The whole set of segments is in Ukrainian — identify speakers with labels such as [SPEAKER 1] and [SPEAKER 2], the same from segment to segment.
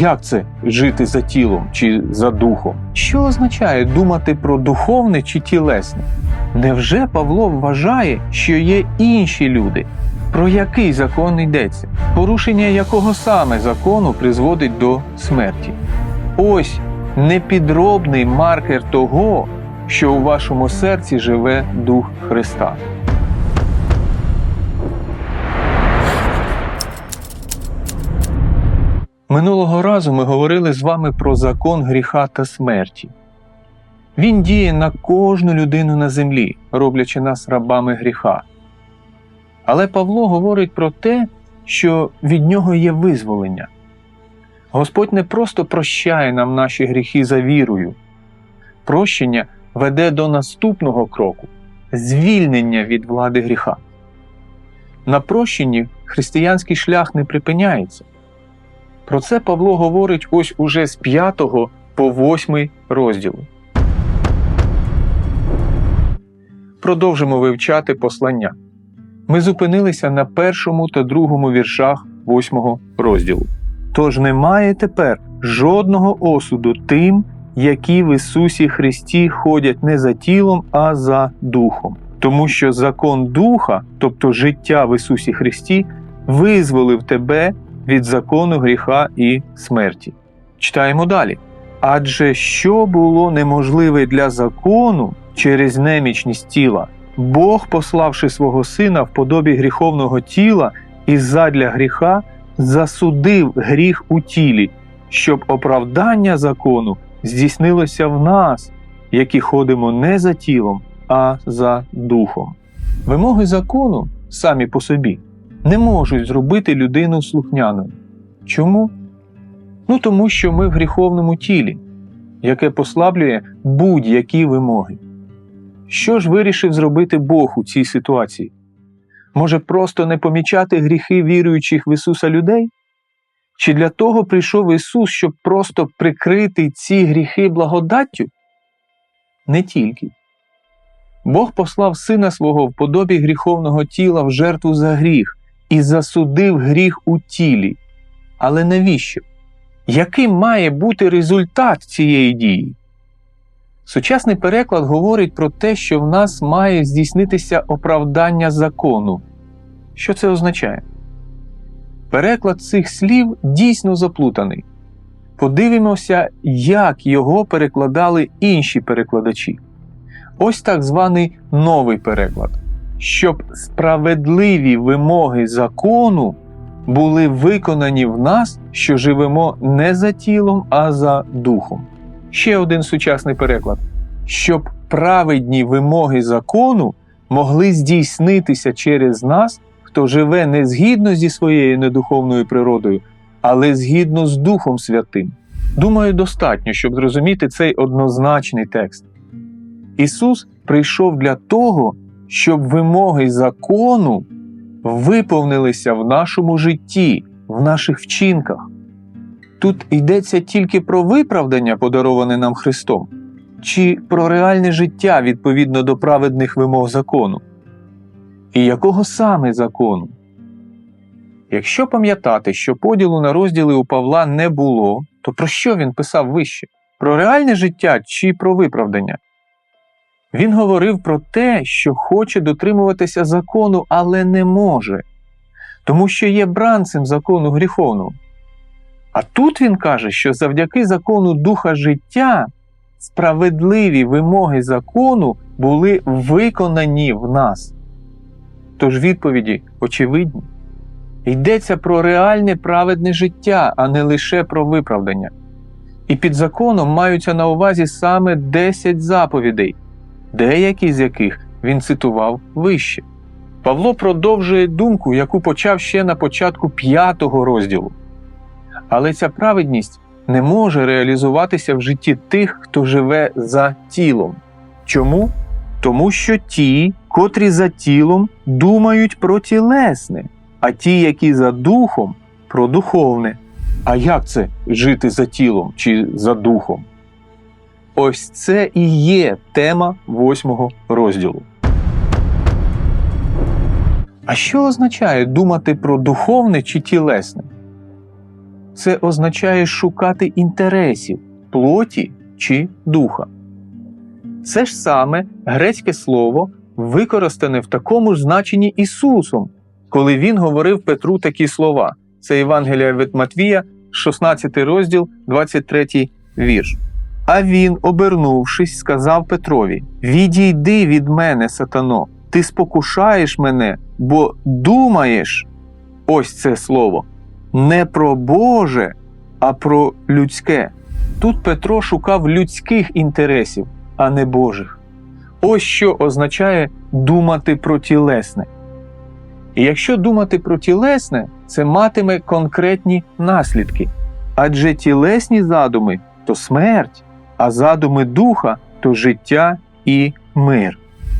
[SPEAKER 1] Як це жити за тілом чи за духом? Що означає думати про духовне чи тілесне? Невже Павло вважає, що є інші люди? Про який закон йдеться? Порушення якого саме закону призводить до смерті? Ось непідробний маркер того, що у вашому серці живе Дух Христа. Минулого разу ми говорили з вами про закон гріха та смерті. Він діє на кожну людину на землі, роблячи нас рабами гріха. Але Павло говорить про те, що від нього є визволення. Господь не просто прощає нам наші гріхи за вірою. Прощення веде до наступного кроку звільнення від влади гріха. На прощенні християнський шлях не припиняється. Про це Павло говорить ось уже з 5 по 8 розділу. Продовжимо вивчати послання. Ми зупинилися на першому та другому віршах 8 розділу. Тож немає тепер жодного осуду тим, які в Ісусі Христі ходять не за тілом, а за духом. Тому що закон духа, тобто життя в Ісусі Христі, визволив тебе від закону гріха і смерті. Читаємо далі. Адже що було неможливе для закону через немічність тіла, Бог, пославши свого сина в подобі гріховного тіла і задля гріха, засудив гріх у тілі, щоб оправдання закону здійснилося в нас, які ходимо не за тілом, а за духом. Вимоги закону самі по собі не можуть зробити людину слухняною. Чому? Ну тому що ми в гріховному тілі, яке послаблює будь-які вимоги. Що ж вирішив зробити Бог у цій ситуації? Може, просто не помічати гріхи віруючих в Ісуса людей? Чи для того прийшов Ісус, щоб просто прикрити ці гріхи благодаттю? Не тільки. Бог послав Сина свого в подобі гріховного тіла в жертву за гріх і засудив гріх у тілі. Але навіщо? Яким має бути результат цієї дії? Сучасний переклад говорить про те, що в нас має здійснитися оправдання закону. Що це означає? Переклад цих слів дійсно заплутаний. Подивимося, як його перекладали інші перекладачі. Ось так званий новий переклад. Щоб справедливі вимоги закону були виконані в нас, що живемо не за тілом, а за духом. Ще один сучасний переклад. Щоб праведні вимоги закону могли здійснитися через нас, хто живе не згідно зі своєю недуховною природою, але згідно з Духом Святим. Думаю, достатньо, щоб зрозуміти цей однозначний текст. Ісус прийшов для того, щоб вимоги закону виповнилися в нашому житті, в наших вчинках. Тут йдеться тільки про виправдання, подароване нам Христом, чи про реальне життя відповідно до праведних вимог закону. І якого саме закону? Якщо пам'ятати, що поділу на розділи у Павла не було, то про що він писав вище? Про реальне життя чи про виправдання? Він говорив про те, що хоче дотримуватися закону, але не може, тому що є бранцем закону гріховного. А тут він каже, що завдяки закону духа життя справедливі вимоги закону були виконані в нас. Тож відповіді очевидні. Йдеться про реальне праведне життя, а не лише про виправдання. І під законом маються на увазі саме 10 заповідей, деякі з яких він цитував вище. Павло продовжує думку, яку почав ще на початку п'ятого розділу. Але ця праведність не може реалізуватися в житті тих, хто живе за тілом. Чому? Тому що ті, котрі за тілом думають про тілесне, а ті, які за духом, про духовне. А як це жити за тілом чи за духом? Ось це і є тема восьмого розділу. А що означає думати про духовне чи тілесне? це означає шукати інтересів плоті чи духа. Це ж саме грецьке слово використане в такому ж значенні Ісусом, коли Він говорив Петру такі слова. Це Євангелія від Матвія, 16 розділ, 23 вірш. А він, обернувшись, сказав Петрові: Відійди від мене, сатано, ти спокушаєш мене, бо думаєш ось це слово не про Боже, а про людське. Тут Петро шукав людських інтересів, а не Божих. Ось що означає думати про тілесне. І якщо думати про тілесне, це матиме конкретні наслідки. Адже тілесні задуми то смерть, а задуми духа то життя і мир.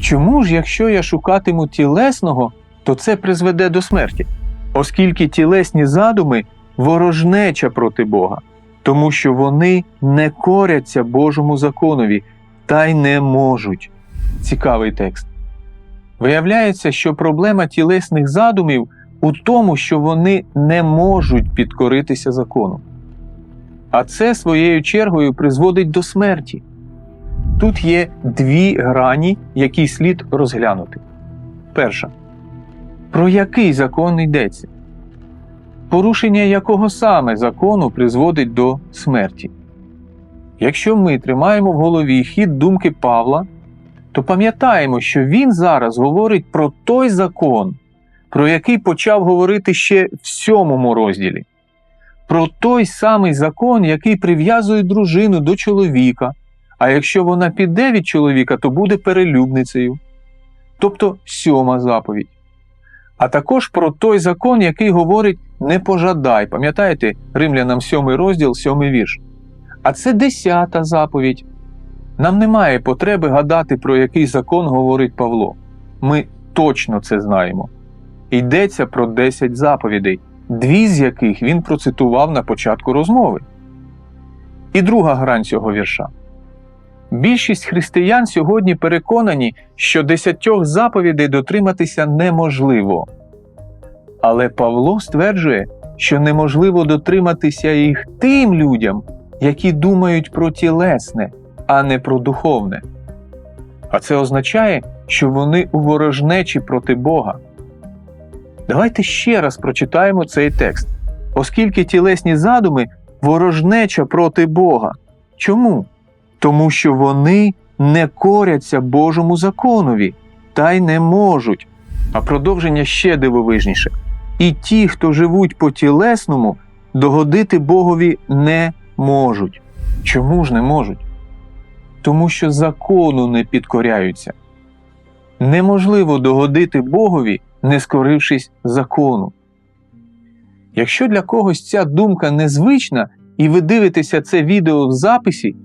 [SPEAKER 1] Чому ж, якщо я шукатиму тілесного, то це призведе до смерті? Оскільки тілесні задуми ворожнеча проти Бога, тому що вони не коряться Божому законові та й не можуть. Цікавий текст. Виявляється, що проблема тілесних задумів у тому, що вони не можуть підкоритися закону. А це своєю чергою призводить до смерті. Тут є дві грані, які слід розглянути. Перша. Про який закон йдеться? Порушення якого саме закону призводить до смерті? Якщо ми тримаємо в голові хід думки Павла, то пам'ятаємо, що він зараз говорить про той закон, про який почав говорити ще в сьомому розділі, про той самий закон, який прив'язує дружину до чоловіка, а якщо вона піде від чоловіка, то буде перелюбницею, тобто сьома заповідь. А також про той закон, який говорить не пожадай, пам'ятаєте, Римлянам 7 розділ, 7 вірш. А це десята заповідь. Нам немає потреби гадати, про який закон говорить Павло. Ми точно це знаємо. Йдеться про 10 заповідей, дві з яких він процитував на початку розмови. І друга грань цього вірша. Більшість християн сьогодні переконані, що десятьох заповідей дотриматися неможливо. Але Павло стверджує, що неможливо дотриматися їх тим людям, які думають про тілесне, а не про духовне. А це означає, що вони у ворожнечі проти Бога. Давайте ще раз прочитаємо цей текст, оскільки тілесні задуми ворожнеча проти Бога. Чому? Тому що вони не коряться Божому законові та й не можуть. А продовження ще дивовижніше. І ті, хто живуть по тілесному, догодити Богові не можуть. Чому ж не можуть? Тому що закону не підкоряються. Неможливо догодити Богові, не скорившись закону. Якщо для когось ця думка незвична, і ви дивитеся це відео в записі,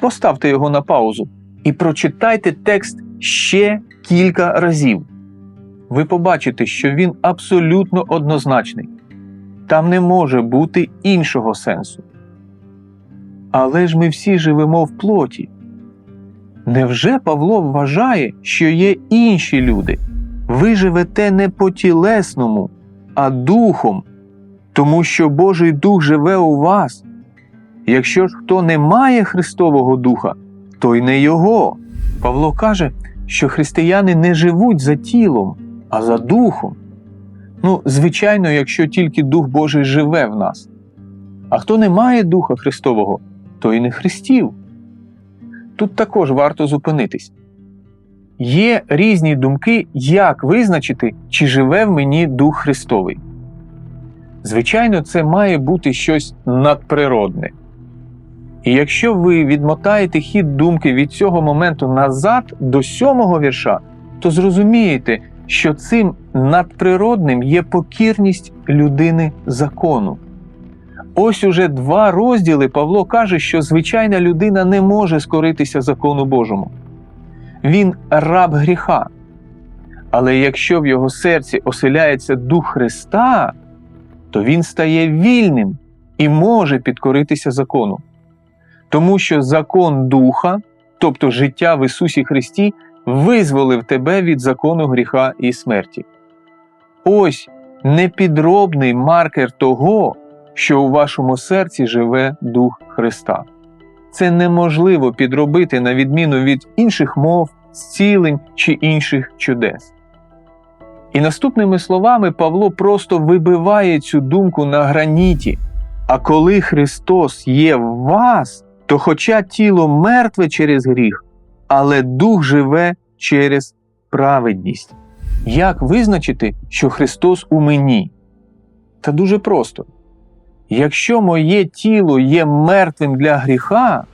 [SPEAKER 1] поставте його на паузу і прочитайте текст ще кілька разів. Ви побачите, що він абсолютно однозначний. Там не може бути іншого сенсу. Але ж ми всі живемо в плоті. Невже Павло вважає, що є інші люди? Ви живете не по тілесному, а духом, тому що Божий Дух живе у вас. Якщо ж хто не має Христового Духа, то й не Його. Павло каже, що християни не живуть за тілом, а за духом. Ну, звичайно, якщо тільки Дух Божий живе в нас. А хто не має Духа Христового, то й не Христів. Тут також варто зупинитись. Є різні думки, як визначити, чи живе в мені Дух Христовий. Звичайно, це має бути щось надприродне. І якщо ви відмотаєте хід думки від цього моменту назад до сьомого вірша, то зрозумієте, що цим надприродним є покірність людини закону. Ось уже два розділи Павло каже, що звичайна людина не може скоритися закону Божому. Він раб гріха. Але якщо в його серці оселяється Дух Христа, то він стає вільним і може підкоритися закону. Тому що закон Духа, тобто життя в Ісусі Христі, визволив тебе від закону гріха і смерті. Ось непідробний маркер того, що у вашому серці живе Дух Христа. Це неможливо підробити на відміну від інших мов, зцілень чи інших чудес. І наступними словами Павло просто вибиває цю думку на граніті. А коли Христос є в вас, то хоча тіло мертве через гріх, але дух живе через праведність. Як визначити, що Христос у мені? Та дуже просто. Якщо моє тіло є мертвим для гріха,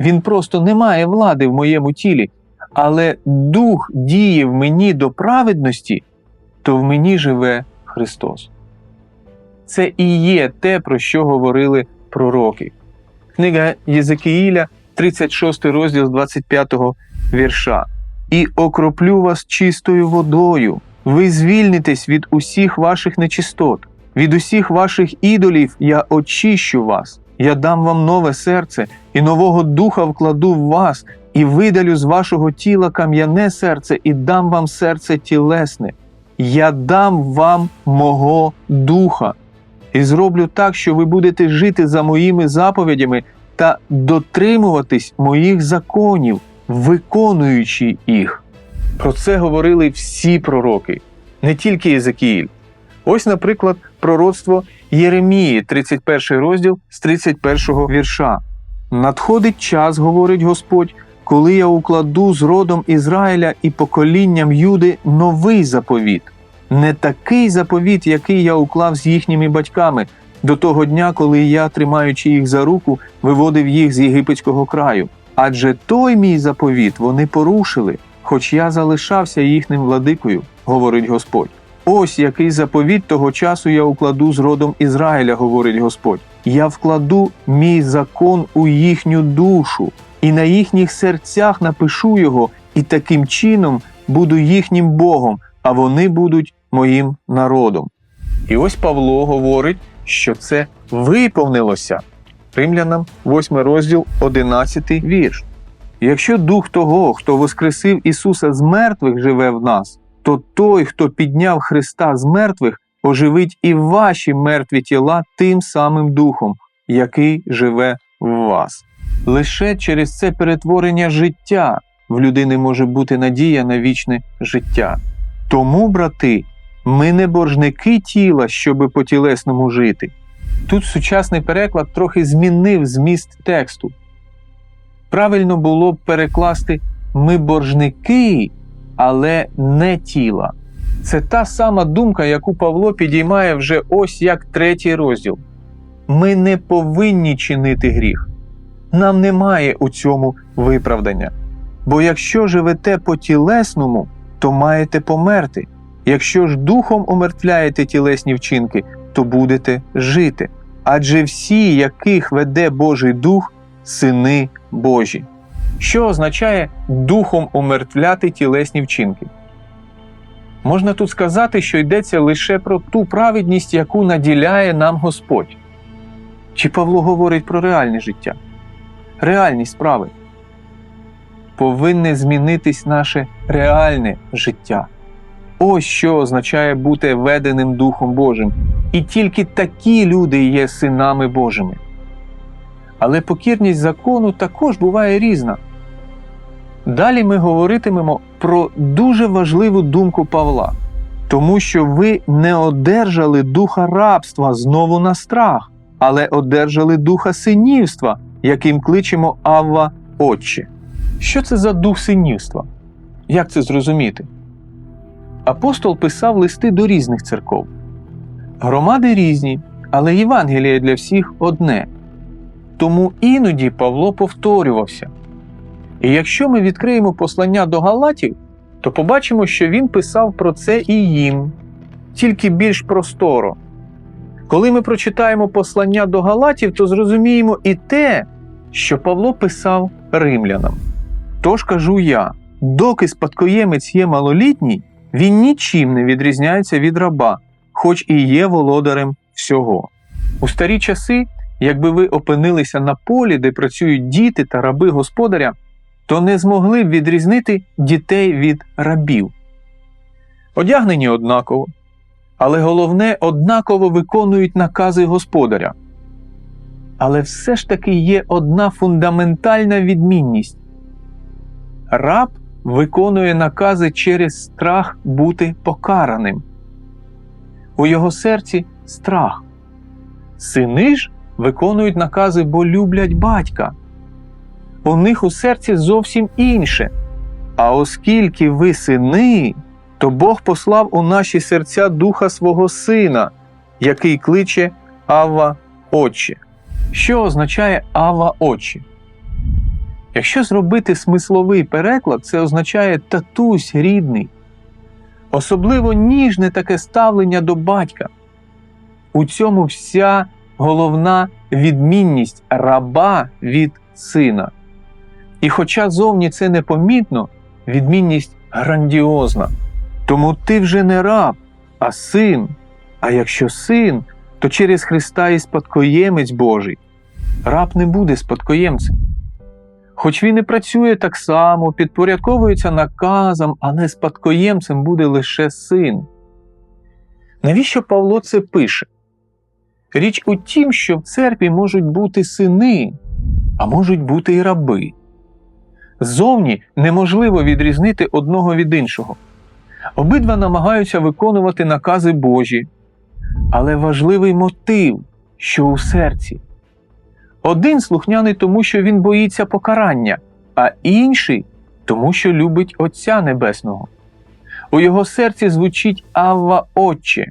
[SPEAKER 1] він просто не має влади в моєму тілі, але дух діє в мені до праведності, то в мені живе Христос. Це і є те, про що говорили пророки. Книга Єзекіїля, 36 розділ з 25 вірша. І окроплю вас чистою водою. Ви звільнитесь від усіх ваших нечистот, від усіх ваших ідолів я очищу вас. Я дам вам нове серце, і нового духа вкладу в вас, і видалю з вашого тіла кам'яне серце, і дам вам серце тілесне. Я дам вам мого духа, і зроблю так, що ви будете жити за моїми заповідями та дотримуватись моїх законів, виконуючи їх. Про це говорили всі пророки, не тільки Єзекіїль. Ось, наприклад, пророцтво Єремії, 31 розділ з 31 вірша. Надходить час, говорить Господь, коли я укладу з родом Ізраїля і поколінням Юди новий заповіт, не такий заповіт, який я уклав з їхніми батьками, до того дня, коли я, тримаючи їх за руку, виводив їх з єгипетського краю. Адже той мій заповіт вони порушили, хоч я залишався їхнім владикою, говорить Господь. Ось який заповіт того часу я укладу з родом Ізраїля, говорить Господь. Я вкладу мій закон у їхню душу, і на їхніх серцях напишу його, і таким чином буду їхнім Богом, а вони будуть моїм народом. І ось Павло говорить, що це виповнилося. Римлянам 8 розділ, 11 вірш. Якщо дух того, хто воскресив Ісуса з мертвих, живе в нас, то той, хто підняв Христа з мертвих, оживить і ваші мертві тіла тим самим духом, який живе в вас. Лише через це перетворення життя в людини може бути надія на вічне життя. Тому, брати, ми не боржники тіла, щоби по тілесному жити. Тут сучасний переклад трохи змінив зміст тексту. Правильно було б перекласти ми боржники, але не тіла. Це та сама думка, яку Павло підіймає вже ось як третій розділ. Ми не повинні чинити гріх. Нам немає у цьому виправдання. Бо якщо живете по тілесному, то маєте померти. Якщо ж духом умертвляєте тілесні вчинки, то будете жити. Адже всі, яких веде Божий Дух, сини Божі. Що означає духом умертвляти тілесні вчинки? Можна тут сказати, що йдеться лише про ту праведність, яку наділяє нам Господь. Чи Павло говорить про реальне життя? Реальні справи. Повинне змінитись наше реальне життя. Ось що означає бути веденим Духом Божим. І тільки такі люди є синами Божими. Але покірність закону також буває різна. Далі ми говоритимемо про дуже важливу думку Павла, тому що ви не одержали духа рабства знову на страх, але одержали духа синівства, яким кличемо Авва Отче. Що це за дух синівства? Як це зрозуміти? Апостол писав листи до різних церков. Громади різні, але Євангеліє для всіх одне. Тому іноді Павло повторювався. І якщо ми відкриємо послання до Галатів, то побачимо, що він писав про це і їм, тільки більш просторо. Коли ми прочитаємо послання до Галатів, то зрозуміємо і те, що Павло писав римлянам. Тож кажу я, доки спадкоємець є малолітній, він нічим не відрізняється від раба, хоч і є володарем всього. У старі часи, якби ви опинилися на полі, де працюють діти та раби господаря, то не змогли б відрізнити дітей від рабів. Одягнені однаково, але головне однаково виконують накази господаря. Але все ж таки є одна фундаментальна відмінність. Раб виконує накази через страх бути покараним. У його серці страх. Сини ж виконують накази, бо люблять батька. У них у серці зовсім інше. А оскільки ви сини, то Бог послав у наші серця духа свого сина, який кличе Авва Отче. Що означає Ава Очі? Якщо зробити смисловий переклад, це означає татусь рідний. Особливо ніжне таке ставлення до батька. У цьому вся головна відмінність раба від сина. І хоча зовні це непомітно, відмінність грандіозна. Тому ти вже не раб, а син. А якщо син, то через Христа і спадкоємець Божий. Раб не буде спадкоємцем. Хоч він і працює так само, підпорядковується наказам, але спадкоємцем буде лише син. Навіщо Павло це пише? Річ у тім, що в церкві можуть бути сини, а можуть бути і раби. Ззовні неможливо відрізнити одного від іншого. Обидва намагаються виконувати накази Божі, але важливий мотив, що у серці. Один слухняний тому, що він боїться покарання, а інший тому, що любить Отця Небесного. У його серці звучить Авва Отче.